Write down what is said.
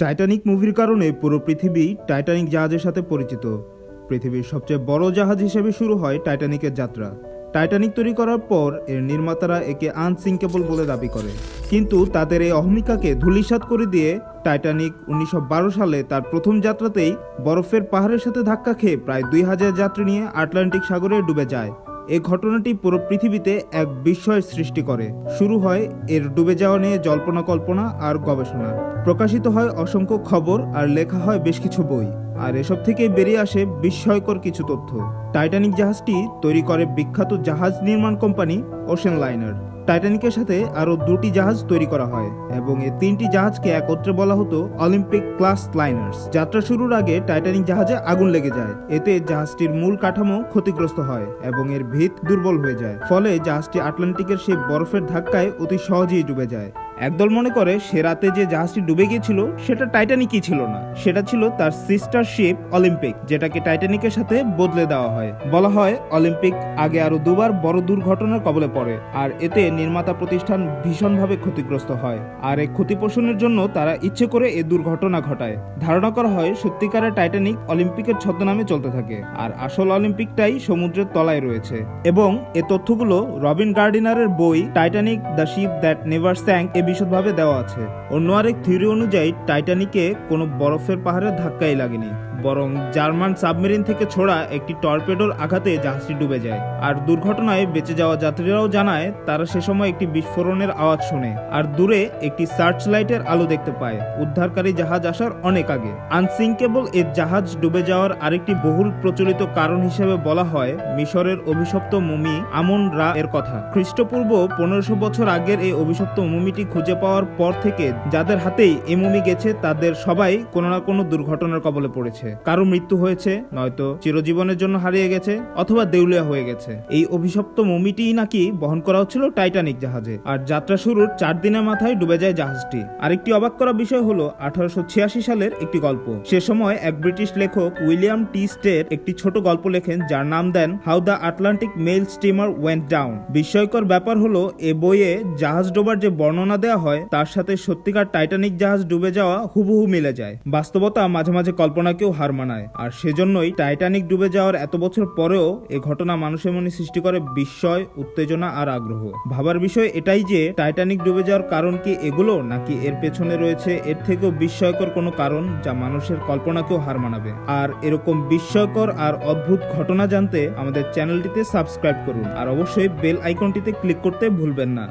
Titanic মুভির কারণে পুরো পৃথিবী টাইটানিক জাহাজের সাথে পরিচিত। পৃথিবীর সবচেয়ে বড় জাহাজ হিসেবে শুরু হয় টাইটানিকের যাত্রা। টাইটানিক তৈরি করার পর এর নির্মাতারা একে আনসিঙ্কেবল বলে দাবি করে। কিন্তু তাদের এই অহমিকাকে ধূলিসাৎ করে দিয়ে টাইটানিক উনিশশো বারো সালে তার প্রথম যাত্রাতেই বরফের পাহাড়ের সাথে ধাক্কা খেয়ে প্রায় দুই হাজার যাত্রী নিয়ে আটলান্টিক সাগরে ডুবে যায়। এই ঘটনাটি পুরো পৃথিবীতে এক বিস্ময় সৃষ্টি করে। শুরু হয় এর ডুবে যাওয়া নিয়ে জল্পনা কল্পনা আর গবেষণা। প্রকাশিত হয় অসংখ্য খবর আর লেখা হয় বেশ কিছু বই। আর এসব থেকে বেরিয়ে আসে বিস্ময়কর কিছু তথ্য। টাইটানিক জাহাজটি তৈরি করে বিখ্যাত জাহাজ নির্মাণ কোম্পানি ওশেন লাইনার। টাইটানিকের সাথে আরও দুটি জাহাজ তৈরি করা হয় এবং এই তিনটি জাহাজকে একত্রে বলা হতো অলিম্পিক ক্লাস লাইনার্স। যাত্রা শুরুর আগে টাইটানিক জাহাজে আগুন লেগে যায়। এতে জাহাজটির মূল কাঠামো ক্ষতিগ্রস্ত হয় এবং এর ভিত দুর্বল হয়ে যায়। ফলে জাহাজটি আটলান্টিকের সেই বরফের ধাক্কায় অতি সহজেই ডুবে যায়। একদল মনে করে সে রাতে যে জাহাজটি ডুবে গিয়েছিল, সেটা টাইটানিকই ছিল না। সেটা ছিল তার সিস্টার শিপ অলিম্পিক যেটাকে টাইটানিকের সাথে বদলে দেওয়া হয়। বলা হয় অলিম্পিক আগে আরও দুবার বড় দুর্ঘটনার কবলে পড়ে, আর এতে নির্মাতা প্রতিষ্ঠান ভীষণভাবে ক্ষতিগ্রস্ত হয়। আর এই ক্ষতিপোষণের জন্য তারা ইচ্ছে করে এই দুর্ঘটনা ঘটায়। ধারণা করা হয় সত্যিকারের টাইটানিক অলিম্পিকের ছদ্মনামে চলতে থাকে, আর আসল অলিম্পিকটাই সমুদ্রের তলায় রয়েছে। এবং এ তথ্যগুলো রবিন গার্ডিনারের বই Titanic the ship that never sank এ বিশদভাবে দেওয়া আছে। অন্য আরেক থিওরি অনুযায়ী টাইটানিকে কোনো বরফের পাহাড়ের ধাক্কাই লাগেনি। বরং জার্মান সাবমেরিন থেকে ছোড়া একটি টর্পেডোর আঘাতে জাহাজটি ডুবে যায়। আর দুর্ঘটনায় বেঁচে যাওয়া যাত্রীরাও জানায়, তারা সে সময় একটি বিস্ফোরণের আওয়াজ শোনে আর দূরে একটি সার্চ লাইটের আলো দেখতে পায়। উদ্ধারকারী জাহাজ আসার অনেক আগে। আনসিঙ্কেবল এর জাহাজ ডুবে যাওয়ার আরেকটি বহুল প্রচলিত কারণ হিসেবে বলা হয় মিশরের অভিশপ্ত মুমি আমন রা এর কথা। খ্রিস্টপূর্ব পনেরোশো বছর আগের এই অভিশপ্ত মুমিটি খুঁজে পাওয়ার পর থেকে যাদের হাতেই এই মুমি গেছে, তাদের সবাই কোনো না কোনো দুর্ঘটনার কবলে পড়েছে। কারও মৃত্যু হয়েছে, নয়তো চিরজীবনের জন্য হারিয়ে গেছে, অথবা দেউলিয়া হয়ে গেছে। এই অভিশপ্ত মমিটি নাকি বহন করা হচ্ছিল টাইটানিক জাহাজে। আর যাত্রা শুরুর চার দিনের মাথায় ডুবে যায় জাহাজটি। আরেকটি অবাক করা বিষয় হলো, আঠারোশো সালের একটি গল্প। সে সময় এক ব্রিটিশ লেখক, উইলিয়াম টি স্টের, একটি ছোট গল্প লেখেন, যার নাম দেন, how the Atlantic mail steamer went down বিস্ময়কর ব্যাপার হলো, এ বইয়ে জাহাজ ডোবার যে বর্ণনা দেওয়া হয়, তার সাথে সত্যিকার টাইটানিক জাহাজ ডুবে যাওয়া হুবহু মিলে যায়। বাস্তবতা মাঝে মাঝে কল্পনাকেও হার মানায়। আর সেজন্যই টাইটানিক ডুবে যাওয়ার এত বছর পরেও এ ঘটনা মানুষের মনে সৃষ্টি করে বিস্ময়, উত্তেজনা আর আগ্রহ। ভাবার বিষয় এটাই যে টাইটানিক ডুবে যাওয়ার কারণ কি এগুলো, নাকি এর পেছনে রয়েছে এর থেকেও বিস্ময়কর কোনো কারণ যা মানুষের কল্পনাকেও হার মানাবে? আর এরকম বিস্ময়কর আর অদ্ভুত ঘটনা জানতে আমাদের চ্যানেলটিতে সাবস্ক্রাইব করুন। আর অবশ্যই বেল আইকনটিতে ক্লিক করতে ভুলবেন না।